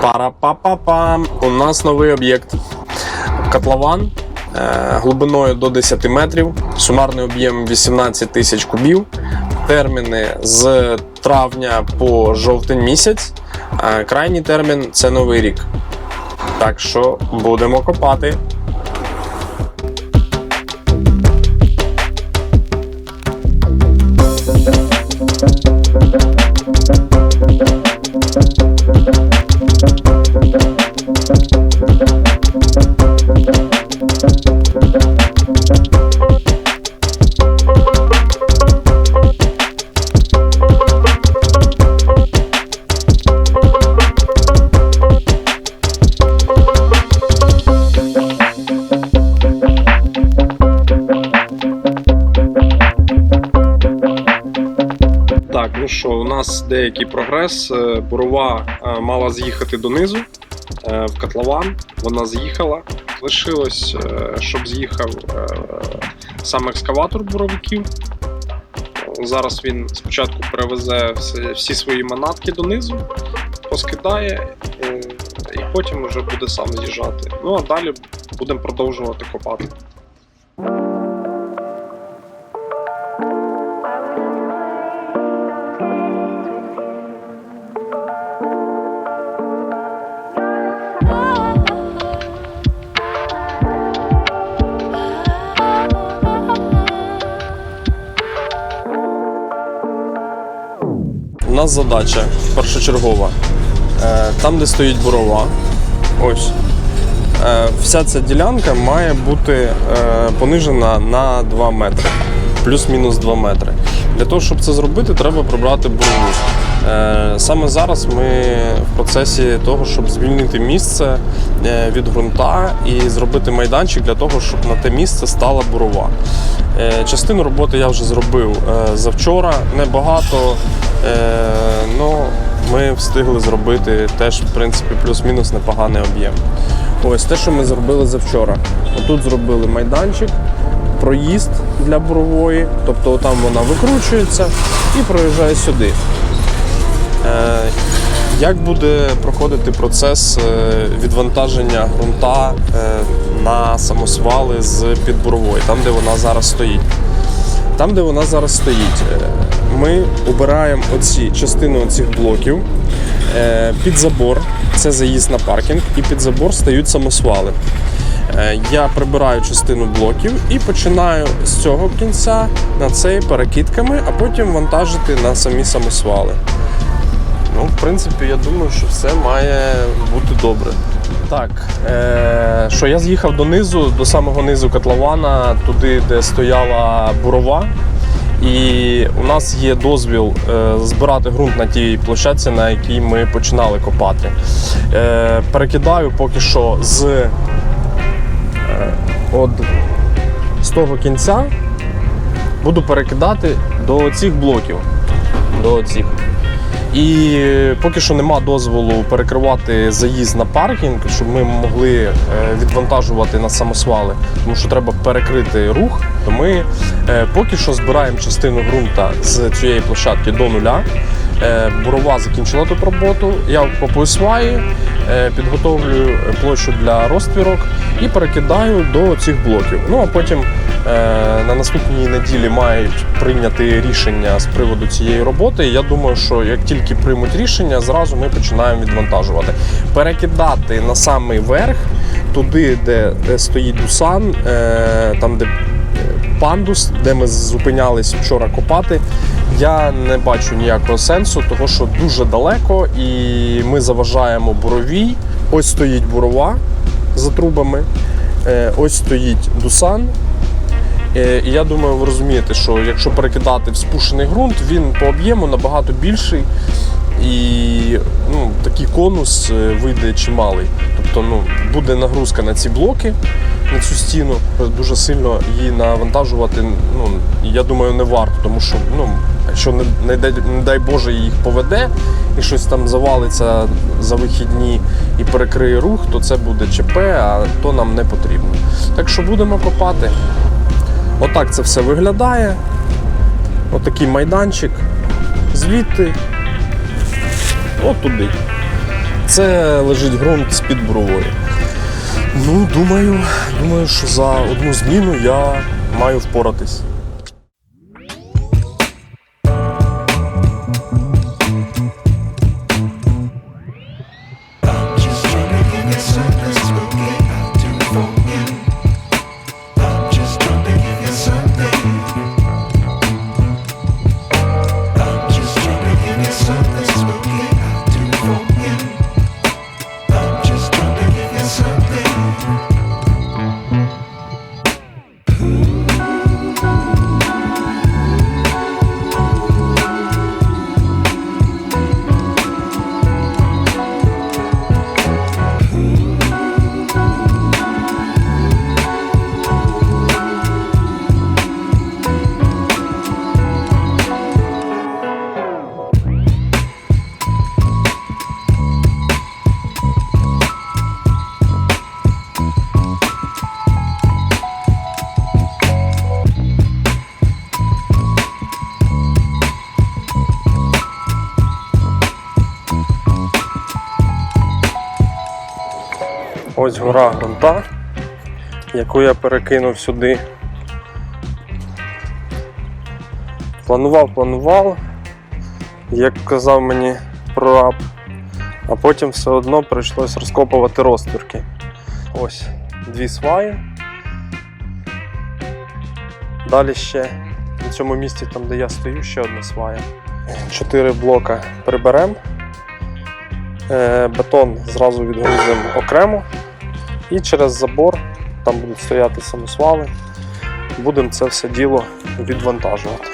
Пара-па-па-пам. У нас новий об'єкт. Котлован е, глибиною до 10 метрів, сумарний об'єм 18 тисяч кубів. Терміни з травня по жовтень місяць. Е, крайній термін це новий рік. Так що будемо копати. Що, у нас деякий прогрес. Е, Бурова е, мала з'їхати донизу е, в котлован. Вона з'їхала. Лишилось, щоб з'їхав сам екскаватор буровиків. Зараз він спочатку перевезе всі свої манатки донизу, поскидає, і потім вже буде сам з'їжджати. Ну а далі будемо продовжувати копати. Нас задача першочергова. Е, Там, де стоїть бурова, ось. е, Вся ця ділянка має бути е, понижена на 2 метри, плюс-мінус 2 метри. Для того, щоб це зробити, треба прибрати бурову. Саме зараз ми в процесі того, щоб звільнити місце від ґрунта і зробити майданчик для того, щоб на те місце стала бурова. Частину роботи я вже зробив завчора, небагато. Встигли зробити теж, в принципі, плюс-мінус непоганий об'єм. Ось те, що ми зробили завчора. Отут зробили майданчик, проїзд для бурової, тобто там вона викручується і проїжджає сюди. Е, Як буде проходити процес е, відвантаження ґрунта е, на самосвали з під бурової, там, де вона зараз стоїть? Там, де вона зараз стоїть, е, ми обираємо оці частину цих блоків е, під забор, це заїзд на паркінг, і під забор стають самосвали. Е, Я прибираю частину блоків і починаю з цього кінця на цей перекидками, а потім вантажити на самі самосвали. Ну, в принципі, я думаю, що все має бути добре. Так, е, що я з'їхав донизу, до самого низу котлована, туди, де стояла бурова. І у нас є дозвіл е, збирати ґрунт на тій площадці, на якій ми починали копати. Е, перекидаю поки що з, е, от, з того кінця, буду перекидати до цих блоків. До цих. І поки що нема дозволу перекривати заїзд на паркінг, щоб ми могли е, відвантажувати на самосвали, тому що треба перекрити рух. То ми е, поки що збираємо частину ґрунта з цієї площадки до нуля. Е, Бурова закінчила тут роботу. Я копаю сваї, е, підготовлюю площу для розтвірок і перекидаю до цих блоків. Ну а потім е, на наступній неділі мають прийняти рішення з приводу цієї роботи. Я думаю, що як тільки приймуть рішення, зразу ми починаємо відвантажувати. Перекидати на самий верх, туди, де, стоїть дусан, там де пандус, де ми зупинялись вчора копати. Я не бачу ніякого сенсу, тому що дуже далеко і ми заважаємо буровій. Ось стоїть бурова за трубами, е, ось стоїть дусан. Е, І я думаю, ви розумієте, що якщо перекидати в спушений ґрунт, він по об'єму набагато більший. І ну, такий конус е, вийде чималий. Тобто ну, буде нагрузка на ці блоки, на цю стіну. Дуже сильно її навантажувати, ну, я думаю, не варто, тому що ну, якщо не, не, дай, не дай Боже їх поведе і щось там завалиться за вихідні і перекриє рух, то це буде ЧП, а то нам не потрібно. Так що будемо копати. Отак це все виглядає. Отакий майданчик. Звідти от туди. це лежить ґрунт з-під бурової. Ну, думаю, думаю, що за одну зміну я маю впоратись. Ось гора ґрунта, яку я перекинув сюди. Планував, планував, як казав мені прораб, а потім все одно прийшлось розкопувати розтвірки. Ось дві сваї. Далі ще на цьому місці, там де я стою, ще одна свая. Чотири блока приберемо. Е, Бетон зразу відгрузимо окремо. І через забор, там будуть стояти самосвали, будемо це все діло відвантажувати.